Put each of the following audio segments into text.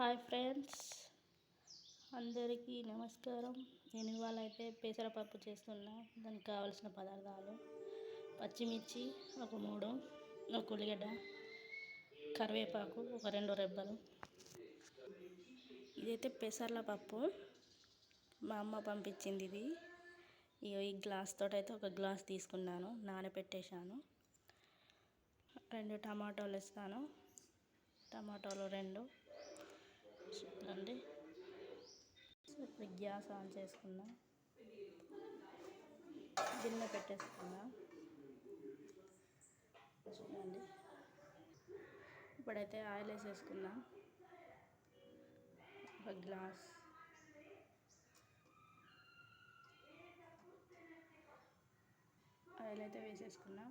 Hi friends. అందరికీ నమస్కారం. నేను ఇవాళ అయితే పెసరపప్పు చేస్తున్నా. దానికి కావాల్సిన పదార్థాలు పచ్చిమిర్చి ఒక మూడు ఒక ఉల్లిగడ్డ కరివేపాకు ఒక రెండు రెబ్బలు. ఇదైతే పెసర్ల పప్పు మా అమ్మ పంపించింది ఇది. ఇగో ఈ గ్లాస్ తోటి అయితే ఒక గ్లాస్ తీసుకున్నాను. నానబెట్టేశాను. రెండు టమాటోలు ఇస్తాను టమాటోలు రెండు చూడండి ఇప్పుడు గ్యాస్ ఆన్ చేసుకుందాం. గిన్నె పెట్టేసుకుందాం. చూడండి. ఇప్పుడైతే ఆయిల్ వేసేసుకుందాం. ఒక గ్లాస్. ఆయిల్ అయితే వేసేసుకున్నాం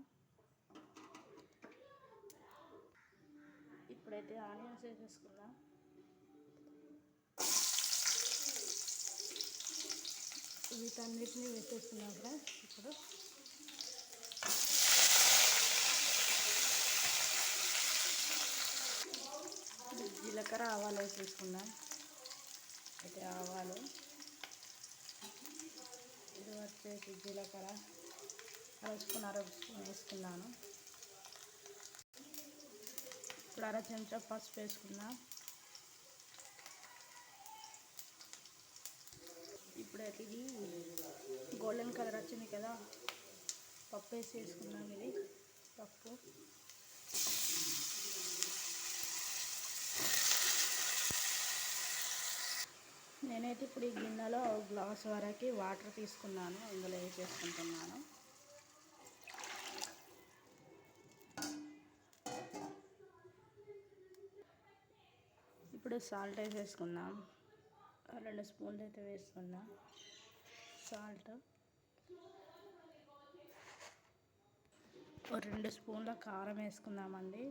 ఇప్పుడైతే ఆనియన్స్ వేసేసుకుందాం. వీటన్నిటిని వేసేస్తున్నాం ఫ్రెండ్స్ ఇప్పుడు. జీలకర్ర ఆవాలు వేసేసుకున్నాం అయితే ఆవాలు. ఇది వచ్చేసి జీలకర్ర. అరచుకుని అరచుకుని వేసుకున్నాను. ఇప్పుడు అర చెంచా పసుపు వేసుకుందాం. ఇప్పుడైతే ఇది గోల్డెన్ కలర్ వచ్చింది కదా. పప్పు వేసి వేసుకున్నాం ఇది. పప్పు. నేనైతే ఇప్పుడు ఈ గిన్నెలో గ్లాస్ వరకు వాటర్ తీసుకున్నాను. అందులో వేసేసుకుంటున్నాను ఇప్పుడు సాల్ట్ వేసేసుకుందాం. రెండు స్పూన్లు అయితే వేస్తున్నా. సాల్ట్. రెండు స్పూన్ల కారం వేసుకుందామండి.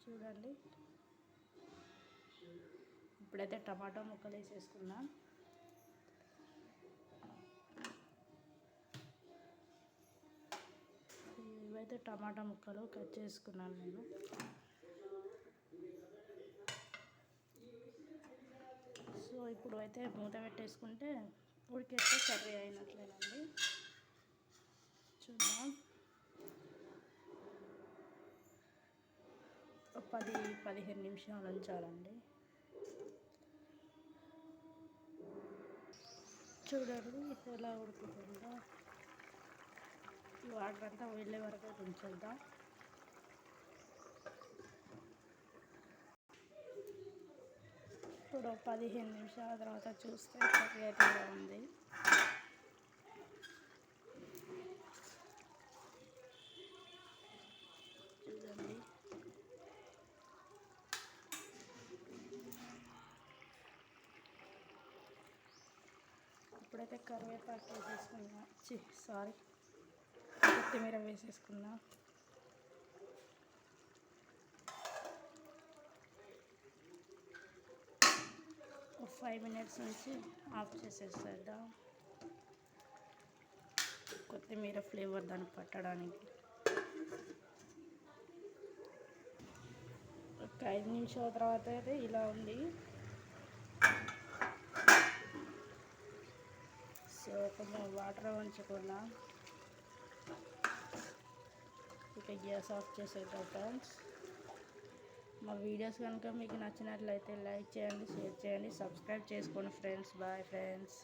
చూడండి. ఇప్పుడైతే టమాటో ముక్కలు వేసేసుకుందాం. ఇవైతే టమాటా ముక్కలు కట్ చేసుకున్నాను నేను. సో ఇప్పుడు అయితే మూత పెట్టేసుకుంటే ఉడికేస్తే కర్రీ అయినట్లేనండి. చూద్దాం. పది పదిహేను నిమిషాలు ఉంచాలండి. చూడండి ఎలా ఉడుకుతుందో. ఈ వాటర్ అంతా వెళ్ళే వరకు ఉంచేద్దాం. ఇప్పుడు పదిహేను నిమిషాల తర్వాత చూస్తే కర్రీ అయితే ఉంది. చూడండి. ఇప్పుడైతే కరివేపాకు వేసేసుకున్నా సారీ. కొత్తిమీర వేసేసుకుందాం. ఒక ఫైవ్ మినిట్స్ నుంచి ఆఫ్ చేసేసేద్దాం. కొత్తిమీర ఫ్లేవర్ దాన్ని పట్టడానికి. ఒక ఐదు నిమిషాల తర్వాత అయితే ఇలా ఉంది. సో కొంచెం వాటర్ వంచుకుందాం ఇక గ్యాస్ ఆఫ్ చేసేద్దాం ఫ్రెండ్స్ మా వీడియోస్ కనుక మీకు నచ్చినట్లయితే లైక్ చేయండి షేర్ చేయండి సబ్స్క్రైబ్ చేసుకోండి ఫ్రెండ్స్ బాయ్ ఫ్రెండ్స్